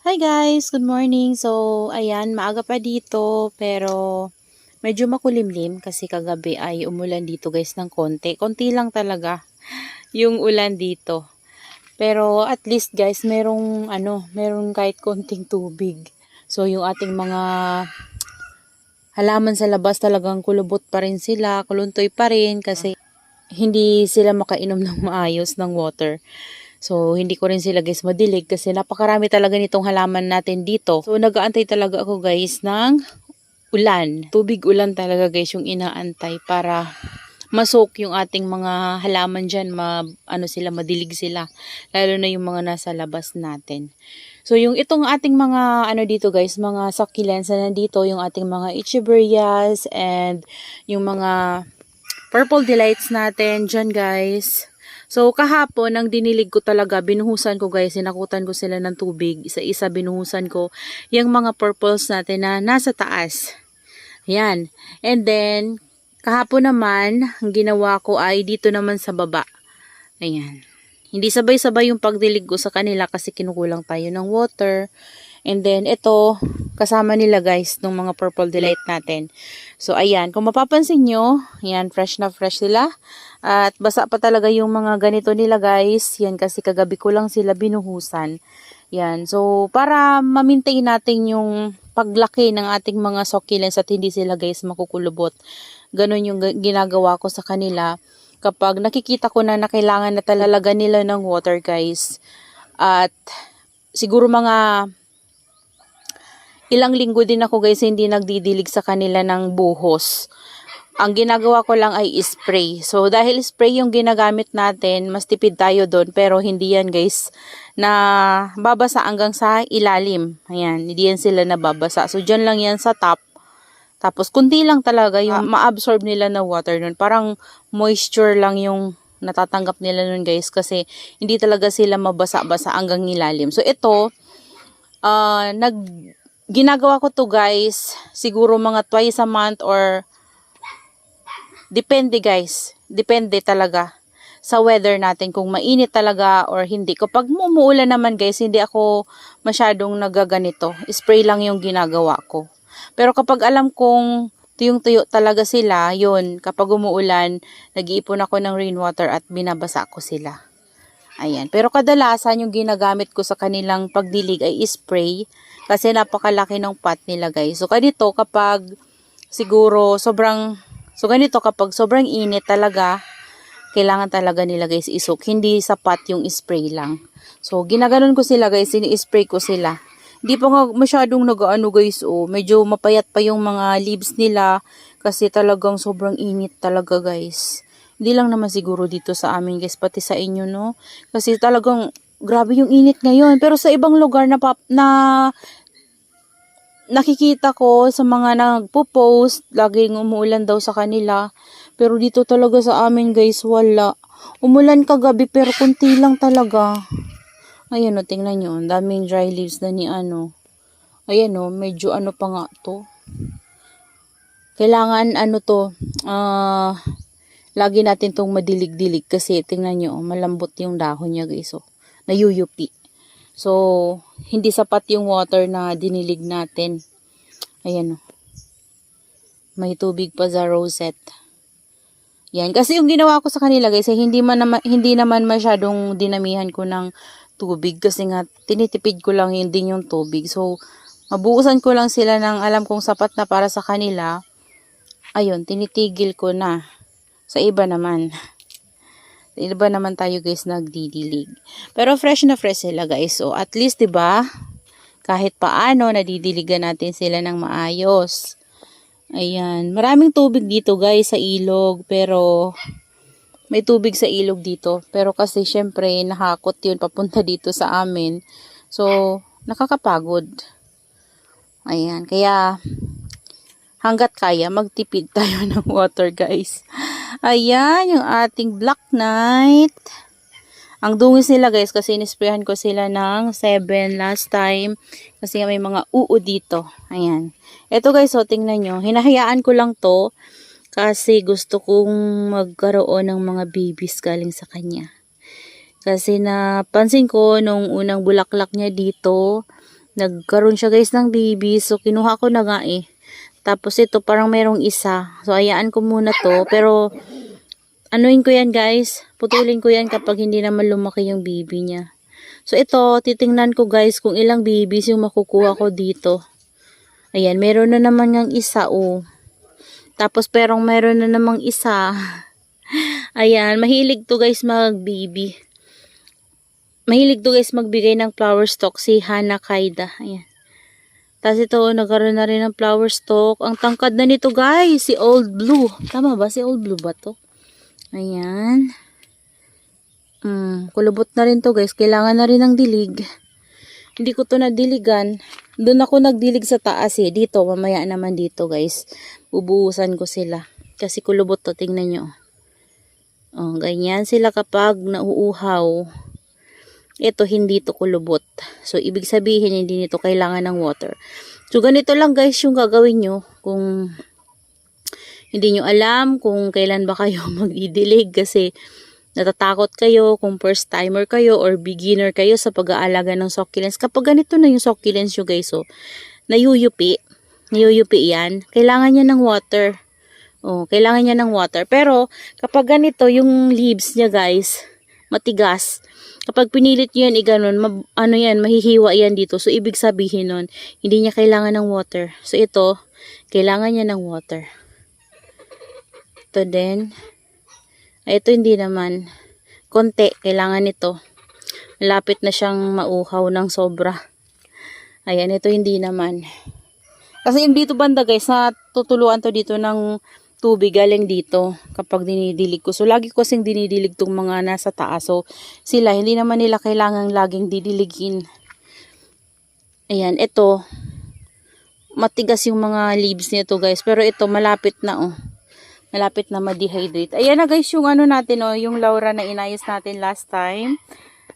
Hi guys, good morning. So, ayan, maaga pa dito pero medyo makulimlim kasi kagabi ay umulan dito guys ng konti. Konti lang talaga yung ulan dito. Pero at least guys, merong ano, merong kahit konting tubig. So, yung ating mga halaman sa labas talagang kulubot pa rin sila, kuluntoy pa rin kasi hindi sila makainom ng maayos ng water. So, hindi ko rin sila guys madilig kasi napakarami talaga nitong halaman natin dito. So, nagaantay talaga ako guys ng ulan. Tubig ulan talaga guys yung inaantay para masok yung ating mga halaman dyan. Ma, ano sila, madilig sila. Lalo na yung mga nasa labas natin. So, yung itong ating mga, ano dito guys, mga succulents na nandito, yung ating mga Echeverrias and yung mga purple delights natin dyan guys. So, kahapon, ang dinilig ko talaga, binuhusan ko guys, sinakutan ko sila ng tubig. Isa-isa binuhusan ko yung mga purples natin na nasa taas. Yan. And then, kahapon naman, ang ginawa ko ay dito naman sa baba. Ayan. Hindi sabay-sabay yung pagdilig ko sa kanila kasi kinukulang tayo ng water. And then, ito, kasama nila guys, ng mga purple delight natin. So, ayan. Kung mapapansin nyo, ayan, fresh na fresh sila. At basa pa talaga yung mga ganito nila guys. Yan, kasi kagabi ko lang sila binuhusan. Yan. So, para ma-maintain natin yung paglaki ng ating mga succulents at hindi sila guys makukulubot. Ganon yung ga- ginagawa ko sa kanila. Kapag nakikita ko na na kailangan na talaga nila ng water guys. At siguro mga ilang linggo din ako guys hindi nagdidilig sa kanila ng buhos. Ang ginagawa ko lang ay spray. So dahil spray yung ginagamit natin, mas tipid tayo doon pero hindi yan guys na babasa hanggang sa ilalim. Ayan, hindi yan sila nababasa. So dyan lang yan sa top. Tapos kunti lang talaga yung ma-absorb nila na water nun. Parang moisture lang yung natatanggap nila nun guys kasi hindi talaga sila mabasa-basa hanggang ilalim. So ito, ah nag ginagawa ko to guys siguro mga twice a month or depende guys. Depende talaga sa weather natin kung mainit talaga or hindi. Kapag mumuulan naman guys hindi ako masyadong nagaganito. Spray lang yung ginagawa ko. Pero kapag alam kong tuyong tuyo talaga sila yun kapag umuulan nag-iipon ako ng rainwater at binabasa ko sila. Ayan. Pero kadalasan yung ginagamit ko sa kanilang pagdilig ay spray kasi napakalaki ng pot nila guys. So ganito kapag siguro sobrang so ganito kapag sobrang init talaga kailangan talaga nila guys isok. Hindi sapat yung spray lang. So ginaganon ko sila guys, ini-spray ko sila. Hindi pa nga masyadong nagaano guys oh. Medyo mapayat pa yung mga leaves nila kasi talagang sobrang init talaga guys. Hindi lang naman siguro dito sa amin guys, pati sa inyo no. Kasi talagang grabe yung init ngayon. Pero sa ibang lugar na, pap, na nakikita ko sa mga nagpo-post, laging umuulan daw sa kanila. Pero dito talaga sa amin guys, wala. Umulan kagabi pero kunti lang talaga. Ayan o, tingnan nyo. Ang daming dry leaves na ni ano. Ayan o, medyo ano pa nga to. Kailangan ano to, ah, lagi natin tong madilig-dilig kasi tingnan nyo, oh, malambot yung dahon niya guys. Oh, nayuyupi. So, hindi sapat yung water na dinilig natin. Ayan oh. May tubig pa sa rosette. Yan. Kasi yung ginawa ko sa kanila guys, ay hindi, man naman, hindi naman masyadong dinamihan ko ng tubig kasi nga tinitipid ko lang yun din yung tubig. So, mabuusan ko lang sila ng alam kong sapat na para sa kanila. Ayun, tinitigil ko na. Sa iba naman. Iba naman tayo guys nagdidilig. Pero fresh na fresh sila guys. So at least 'di ba? Kahit paano nadidiligan natin sila ng maayos. Ayan, maraming tubig dito guys sa ilog pero may tubig sa ilog dito. Pero kasi syempre nahakot 'yun papunta dito sa amin. So nakakapagod. Ayan, kaya hanggat kaya, magtipid tayo ng water, guys. Ayan, yung ating Black Knight. Ang dungis nila, guys, kasi inisprayan ko sila ng 7 last time. Kasi may mga uu dito. Ayan. Ito, guys, so, tingnan nyo. Hinahayaan ko lang to kasi gusto kong magkaroon ng mga babies galing sa kanya. Kasi napansin ko nung unang bulaklak niya dito, Nagkaroon siya guys ng baby. So, kinuha ko na nga eh. Tapos ito, parang merong isa. So, ayaan ko muna to. Pero, anuin ko yan guys. Putulin ko yan kapag hindi naman lumaki yung baby niya. So, ito, titingnan ko guys kung ilang babies yung makukuha ko dito. Ayan, meron na naman ng isa, oh. Tapos, perong meron na namang isa. Ayan, mahilig to guys mag-baby. Mahilig to guys magbigay ng flower stalk si Hana Kaida. Ayan. Tapos ito, nagkaroon na rin ng flower stalk. Ang tangkad na nito guys, si Old Blue. Tama ba? Si Old Blue ba to? Ayan. Mm, kulubot na rin to guys. Kailangan na rin ng dilig. Hindi ko to nadiligan. Doon ako nagdilig sa taas eh. Dito, mamaya naman dito guys. Bubuhusan ko sila. Kasi kulubot to, tingnan nyo. Oh, ganyan sila kapag nauuhaw. Ito, hindi to kulubot. So, ibig sabihin, hindi nito kailangan ng water. So, ganito lang guys yung gagawin nyo. Kung hindi nyo alam kung kailan ba kayo magdidilig kasi natatakot kayo kung first timer kayo or beginner kayo sa pag-aalaga ng succulents. Kapag ganito na yung succulents nyo guys, so, nayuyupi. Nayuyupi yan. Kailangan niya ng water. Oh, kailangan niya ng water. Pero, kapag ganito, yung leaves niya guys, matigas. Kapag pinilit yan, iganon, mab- ano yan, mahihiwa yan dito. So, ibig sabihin nun, hindi niya kailangan ng water. So, ito, kailangan niya ng water. Ito din. Ay, ito hindi naman. Konti, kailangan nito. Malapit na siyang mauhaw ng sobra. Ayan, ito hindi naman. Kasi yung dito banda guys, natutuluan to dito ng tubig galing dito kapag dinidilig ko. So, lagi ko kasing dinidilig tong mga nasa taas. So, sila, hindi naman nila kailangang laging didiligin. Ayan, ito, matigas yung mga leaves nito guys. Pero ito, malapit na oh. Malapit na ma-dehydrate. Ayan na guys, yung ano natin oh, yung Laura na inayos natin last time.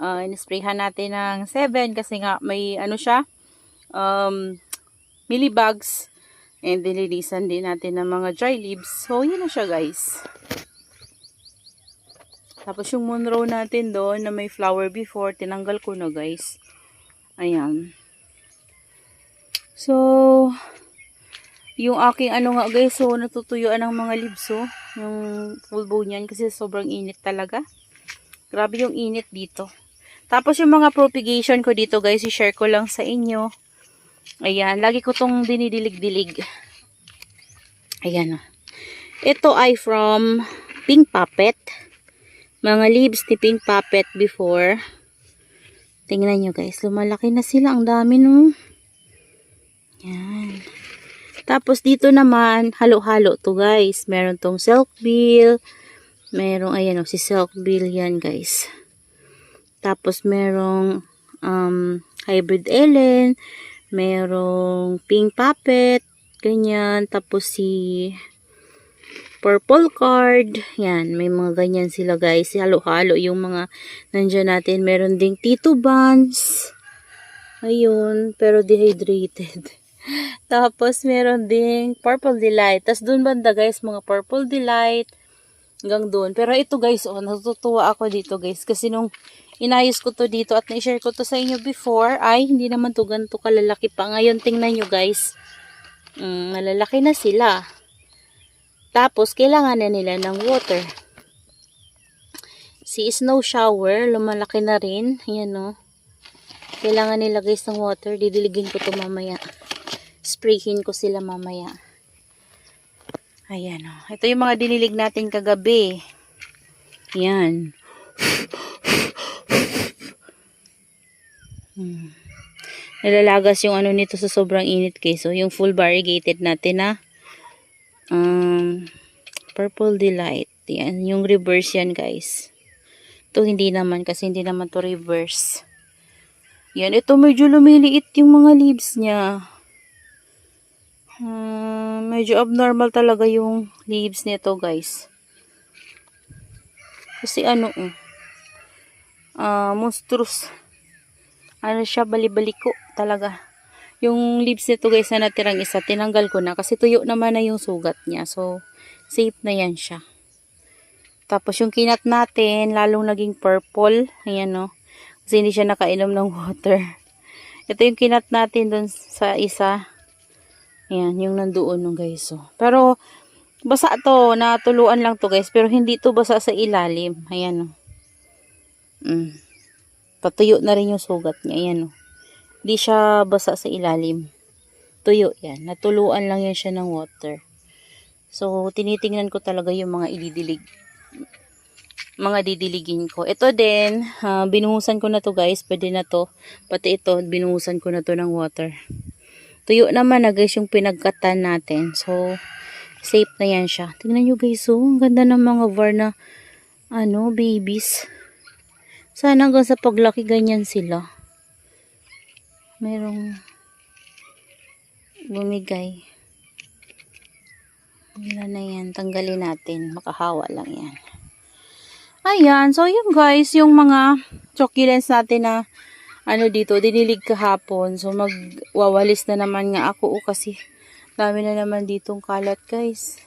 Uh, inisprayhan natin ng 7 kasi nga may ano siya, um, millibugs. And nililisan din natin ng mga dry leaves. So, yun na siya guys. Tapos yung Monroe natin doon na may flower before, tinanggal ko na guys. Ayan. So, yung aking ano nga guys, so natutuyuan ng mga leaves oh. Yung full bow niyan kasi sobrang init talaga. Grabe yung init dito. Tapos yung mga propagation ko dito guys, i-share ko lang sa inyo. Ayan, lagi ko tong dinidilig-dilig. Ayan oh. Ito ay from Pink Puppet. Mga leaves ni Pink Puppet before. Tingnan nyo guys, lumalaki na sila. Ang dami no. Yan. Tapos dito naman, halo-halo to guys. Meron tong silk bill. Merong, ayan o, si silk bill yan guys. Tapos merong um, hybrid ellen. Merong pink puppet. Ganyan. Tapos si purple card. Yan, may mga ganyan sila guys. Halo-halo yung mga nandyan natin. Meron ding tito buns. Ayun, pero dehydrated. Tapos, meron ding Purple Delight. Tapos, dun banda guys, mga Purple Delight. Hanggang dun. Pero ito guys, oh, natutuwa ako dito guys. Kasi nung inayos ko to dito at na-share ko to sa inyo before, ay hindi naman to ganito kalalaki pa. Ngayon, tingnan nyo guys. Mm, malalaki na sila. Tapos, kailangan na nila ng water. Si Snow Shower, lumalaki na rin. Ayan o. Oh. Kailangan nila guys ng water. Didiligin ko to mamaya sprayhin ko sila mamaya. Ayan o. Oh. Ito yung mga dinilig natin kagabi. Ayan. Hmm. Nalalagas yung ano nito sa sobrang init guys. So, yung full variegated natin na um, purple delight. Yan. Yung reverse yan guys. Ito hindi naman kasi hindi naman to reverse. Yan. Ito medyo lumiliit yung mga leaves niya. Uh, medyo abnormal talaga yung leaves nito guys. Kasi ano uh, monstrous. Ano siya balibaliko talaga. Yung leaves nito guys na natirang isa, tinanggal ko na kasi tuyo naman na yung sugat niya. So, safe na yan siya. Tapos yung kinat natin, lalong naging purple. Ayan no. Kasi hindi siya nakainom ng water. Ito yung kinat natin dun sa isa. Ayan, yung nandoon nung guys. So. Pero, basa to. Natuluan lang to guys. Pero hindi to basa sa ilalim. Ayan oh. Mm. Patuyo na rin yung sugat niya. Ayan oh. Hindi siya basa sa ilalim. Tuyo yan. Natuluan lang yan siya ng water. So, tinitingnan ko talaga yung mga ididilig. Mga didiligin ko. Ito din, ah, binuhusan ko na to guys. Pwede na to. Pati ito, binuhusan ko na to ng water. Tuyo naman na guys yung pinagkatan natin. So, safe na yan siya. Tingnan nyo guys, oh. Ang ganda ng mga var na, ano, babies. Sana hanggang sa paglaki ganyan sila. Merong bumigay. Wala na yan. Tanggalin natin. Makahawa lang yan. Ayan. So, yun guys. Yung mga succulents natin na ano dito, dinilig kahapon. So, magwawalis na naman nga ako. Oh, kasi dami na naman ditong kalat guys.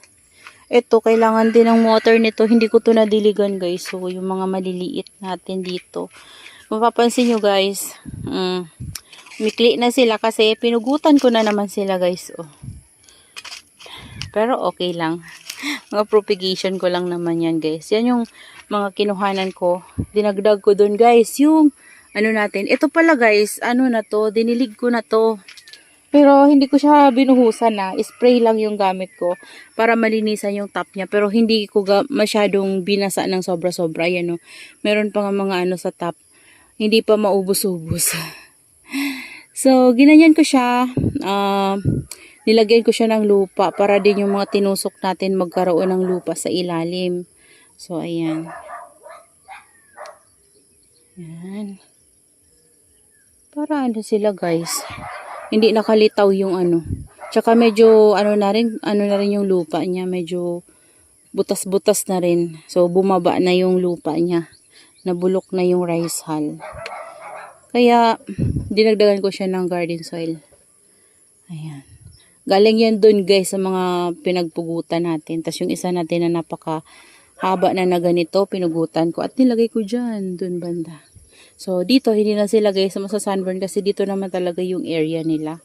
Ito, kailangan din ng water nito. Hindi ko to nadiligan guys. So, yung mga maliliit natin dito. Mapapansin nyo guys. Mm, Mikli na sila kasi pinugutan ko na naman sila guys. Oh. Pero okay lang. Mga propagation ko lang naman yan guys. Yan yung mga kinuhanan ko. Dinagdag ko dun guys. Yung ano natin. Ito pala guys. Ano na to. Dinilig ko na to. Pero hindi ko siya binuhusan na. Spray lang yung gamit ko para malinisan yung top niya. Pero hindi ko masyadong binasa ng sobra-sobra. Yan o. Meron pa nga mga ano sa top. Hindi pa maubos-ubos. so, ginanyan ko siya. Ah... nilagyan ko siya ng lupa para din yung mga tinusok natin magkaroon ng lupa sa ilalim. So, ayan. Ayan. Para ano sila guys. Hindi nakalitaw yung ano. Tsaka medyo ano na rin, ano na rin yung lupa niya. Medyo butas-butas na rin. So, bumaba na yung lupa niya. Nabulok na yung rice hull. Kaya, dinagdagan ko siya ng garden soil. Ayan. Galing yan dun guys sa mga pinagpugutan natin. Tapos yung isa natin na napaka haba na na ganito, pinugutan ko. At nilagay ko dyan, dun banda. So, dito, hindi na sila guys sa sunburn kasi dito naman talaga yung area nila.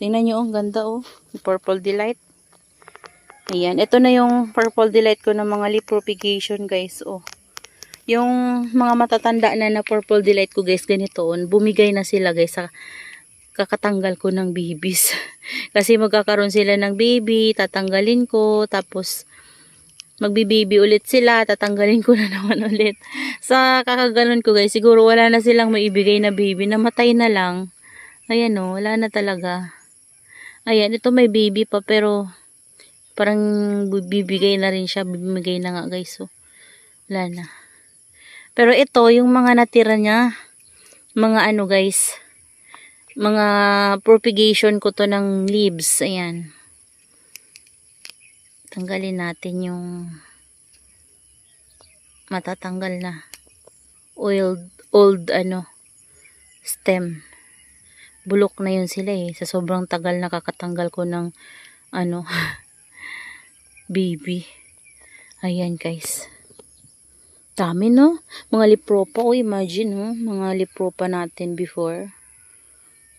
Tingnan nyo, oh, ang ganda oh. Purple Delight. Ayan, ito na yung Purple Delight ko ng mga leaf propagation guys, oh. Yung mga matatanda na na Purple Delight ko guys, ganito, oh, bumigay na sila guys sa kakatanggal ko ng babies. Kasi magkakaroon sila ng baby, tatanggalin ko, tapos magbibaby ulit sila, tatanggalin ko na naman ulit. Sa kakaganon ko guys, siguro wala na silang maibigay na baby, namatay na lang. Ayan o, wala na talaga. Ayan, ito may baby pa pero parang bibigay na rin siya, bibigay na nga guys. So, wala na. Pero ito, yung mga natira niya, mga ano guys, mga propagation ko to ng leaves. Ayan. Tanggalin natin yung matatanggal na old, old ano, stem. Bulok na yun sila eh. Sa sobrang tagal nakakatanggal ko ng ano, baby. Ayan guys. Dami no? Mga lipropa. Oh, imagine no? Mga lipropa natin before.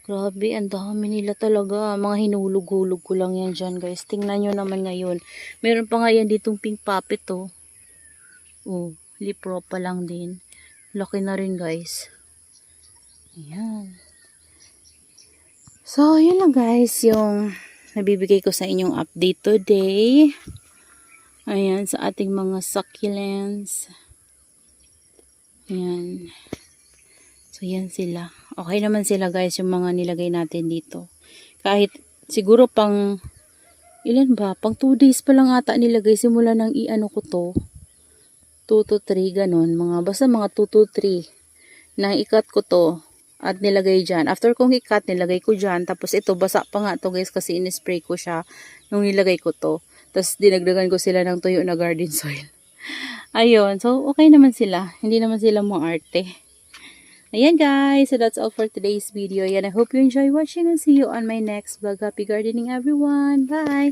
Grabe, ang dami nila talaga. Mga hinulog-hulog ko lang yan dyan, guys. Tingnan nyo naman ngayon. Meron pa nga yan ditong pink puppet, oh. Oh, lipro pa lang din. Laki na rin, guys. Ayan. So, yun lang, guys. Yung nabibigay ko sa inyong update today. Ayan, sa ating mga succulents. Ayan. So, yan sila. Okay naman sila guys, yung mga nilagay natin dito. Kahit siguro pang, ilan ba? Pang 2 days pa lang ata nilagay. Simula nang i-ano ko to. 2 to 3, ganun. Mga, basta mga 2 to 3. Na ikat ko to. At nilagay dyan. After kong ikat, nilagay ko dyan. Tapos ito, basa pa nga to guys kasi in-spray ko siya nung nilagay ko to. Tapos dinagdagan ko sila ng tuyo na garden soil. Ayun. So, okay naman sila. Hindi naman sila mo arte. Ayan guys, so that's all for today's video. Ayan, I hope you enjoy watching and see you on my next vlog. Happy gardening everyone. Bye!